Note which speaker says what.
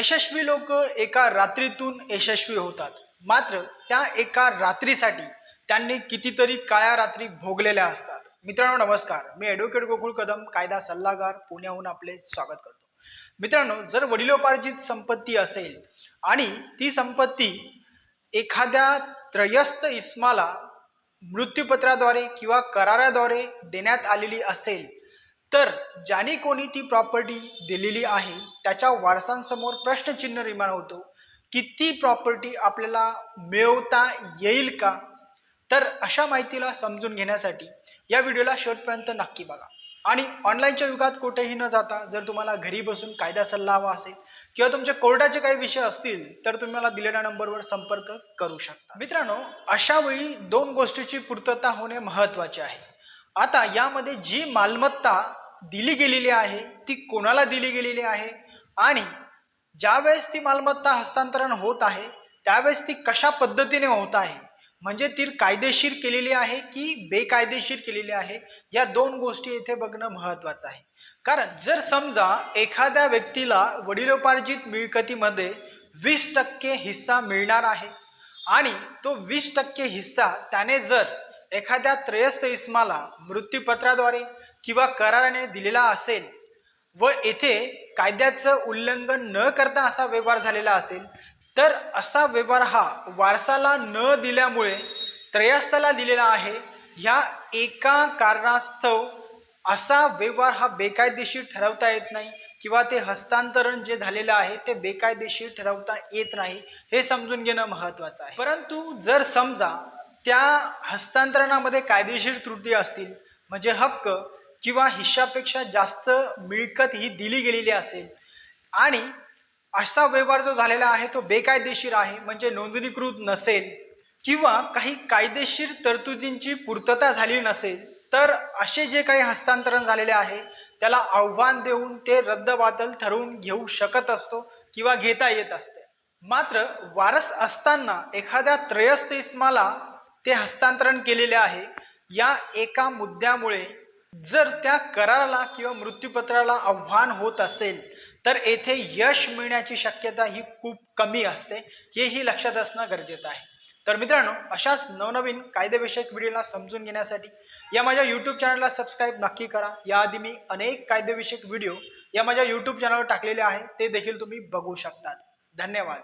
Speaker 1: यशस्वी लोक एका रात्रीतून यशस्वी होतात. मात्र त्या एका रात्रीसाठी त्यांनी कितीतरी काळ्या रात्री भोगलेल्या असतात. मित्रांनो नमस्कार. मी ॲडव्होकेट गोकुळ कदम कायदा सल्लागार पुण्याहून आपले स्वागत करतो. मित्रांनो जर वडिलोपार्जित संपत्ती असेल आणि ती संपत्ती एखाद्या त्रयस्थ इस्माला मृत्यूपत्राद्वारे किंवा कराराद्वारे देण्यात आलेली असेल तर ज्याने कोणी ती प्रॉपर्टी दिलेली आहे त्याच्या वारसांसमोर प्रश्नचिन्ह निर्माण होतो की ती प्रॉपर्टी आपल्याला मिळवता येईल का? तर अशा माहितीला समजून घेण्यासाठी या व्हिडिओला शेवटपर्यंत नक्की बघा. आणि ऑनलाईनच्या युगात कुठेही न जाता जर तुम्हाला घरी बसून कायदा सल्ला हवा असेल किंवा तुमच्या कोर्टाचे काही विषय असतील तर तुम्ही मला दिलेल्या नंबरवर संपर्क करू शकता. मित्रांनो अशा वेळी दोन गोष्टीची पूर्तता होणे महत्त्वाचे आहे. आता यामध्ये जी मालमत्ता दिली गेलेली आहे ती कोणाला दिली गेलेली आहे? आणि ज्यावेळेस ती मालमत्ता हस्तांतरण होत आहे त्यावेळेस ती कशा पद्धतीने होत आहे? म्हणजे ती कायदेशीर केलेली आहे की बेकायदेशीर केलेली आहे? या दोन गोष्टी इथे बघणं महत्त्वाचं आहे. कारण जर समजा एखाद्या व्यक्तीला वडिलोपार्जित मिळकतीमध्ये वीस टक्के हिस्सा मिळणार आहे आणि तो वीस टक्के हिस्सा त्याने जर एखाद्या त्रयस्थ इस्माला मृत्यूपत्राद्वारे किंवा कराराने दिलेला असेल व येथे कायद्याचं उल्लंघन न करता असा व्यवहार झालेला असेल तर असा व्यवहार हा वारसाला न दिल्यामुळे त्रयस्थाला दिलेला आहे ह्या एका कारणास्तव असा व्यवहार हा बेकायदेशीर ठरवता येत नाही किंवा ते हस्तांतरण जे झालेलं आहे ते बेकायदेशीर ठरवता येत नाही हे समजून घेणं महत्त्वाचं आहे. परंतु जर समजा त्या हस्तांतरणामध्ये कायदेशीर त्रुटी असतील म्हणजे हक्क किंवा हिश्शापेक्षा जास्त मिळकत ही दिली गेलेली असेल. आणि असा व्यवहार जो झालेला आहे तो बेकायदेशीर आहे म्हणजे नोंदणीकृत नसेल किंवा काही कायदेशीर तरतुदींची पूर्तता झाली नसेल तर असे जे काही हस्तांतरण झालेले आहे त्याला आव्हान देऊन ते रद्दबातल ठरवून घेऊ शकत असतो किंवा घेता येत असते. मात्र वारस असताना एखाद्या त्रयस्थ इस्माला ते हस्तांतरण केलेले आहे. या एका मुद्द्यामुळे जर त्या कराराला किंवा मृत्यूपत्राला आव्हान होत असेल तर येथे यश मिळण्याची शक्यता ही खूप कमी असते हेही लक्षात असणं गरजेचं आहे. तर मित्रांनो अशाच नवनवीन कायदेविषयक व्हिडिओला समजून घेण्यासाठी या माझ्या यूट्यूब चॅनलला सबस्क्राईब नक्की करा. याआधी मी अनेक कायदेविषयक व्हिडिओ या माझ्या यूट्यूब चॅनलवर टाकलेले आहे ते देखील तुम्ही बघू शकतात. धन्यवाद.